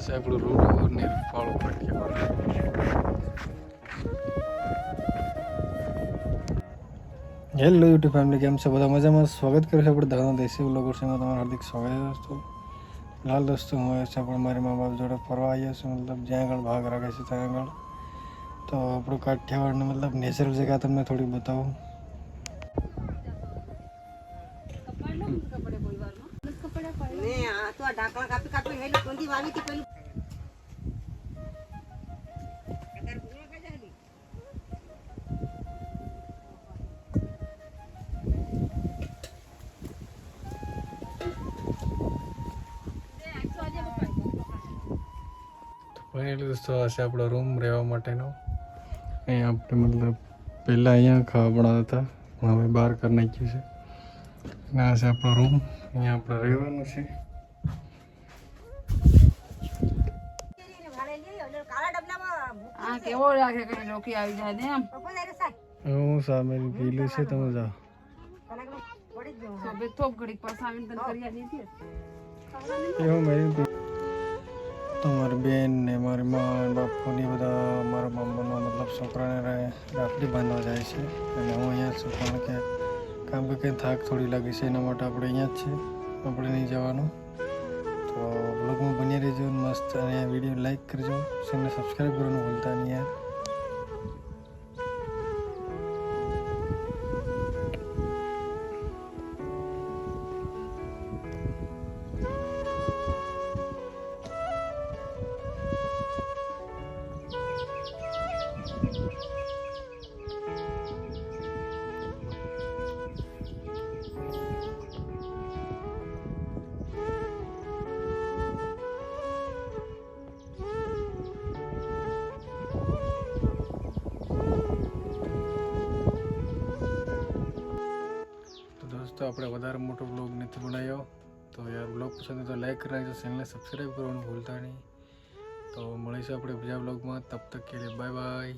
છે આપણું રૂડ ને ફાળો પટ્ટી હેલો યુટ્યુબ ફેમિલી કેમ છે બધા મજામાં સ્વાગત કરું છું આપણે દાદા દેશી વ્લોગર છે એમાં તમારું હાર્દિક સ્વાગત છે દોસ્તો ફિલહાલ દોસ્તો હું આવ્યો છું પણ મારી મા બાપ જોડે ફરવા આવ્યો છું મતલબ જ્યાં આગળ ભાગ રાખે છે ત્યાં આગળ તો આપણું કાઠિયાવાડને મતલબ નેચરલ જગ્યા તમને થોડી બતાવું ને આ તો આ ઢાંકણા કાપી કાપી હેલી કોંદી વાવી હતી પેલું ફાઇનલી દોસ્તો આ છે આપણો રૂમ રહેવા માટેનો. અહીંયા આપણે મતલબ પહેલાં અહીંયા ખાવા બનાવતા હતા હવે બહાર કરી નાખ્યું છે. અને આ છે આપણો રૂમ અહીંયા આપણે રહેવાનું છે. આ કેવો લાગે કઈ લોકી આવી જાય ને એમ? પપ્પા લઈને સાહેબ હું સામે પીલું છે તમે જાઓ. થોપ ઘડીક કરી હતી એવું મેં તો મારી બેન ને મારી મા બાપુની બાપુ બધા મારા મામાનો મતલબ છોકરાને રાખડી બાંધવા જાય છે. અને હું અહીંયા છું, કારણ કે કામ કે કંઈ થાક થોડી લાગી છે, એના માટે આપણે અહીંયા જ છે આપણે નહીં જવાનું. તો બ્લોગમાં બની રહેજો, મસ્ત. અને વીડિયો લાઈક કરજો. ચેનલને સબસ્ક્રાઈબ કરવાનું ભૂલતા નહીં યાર. દોસ્તો આપણે વધારે મોટો બ્લોગ નથી બનાવ્યો. તો યાર બ્લોગ પસંદ તો લાઈક કરવાની ચેનલને સબસ્ક્રાઈબ કરવાનું ભૂલતા નહીં. તો મળીશું આપણે બીજા બ્લોગમાં તબ તક કે બાય બાય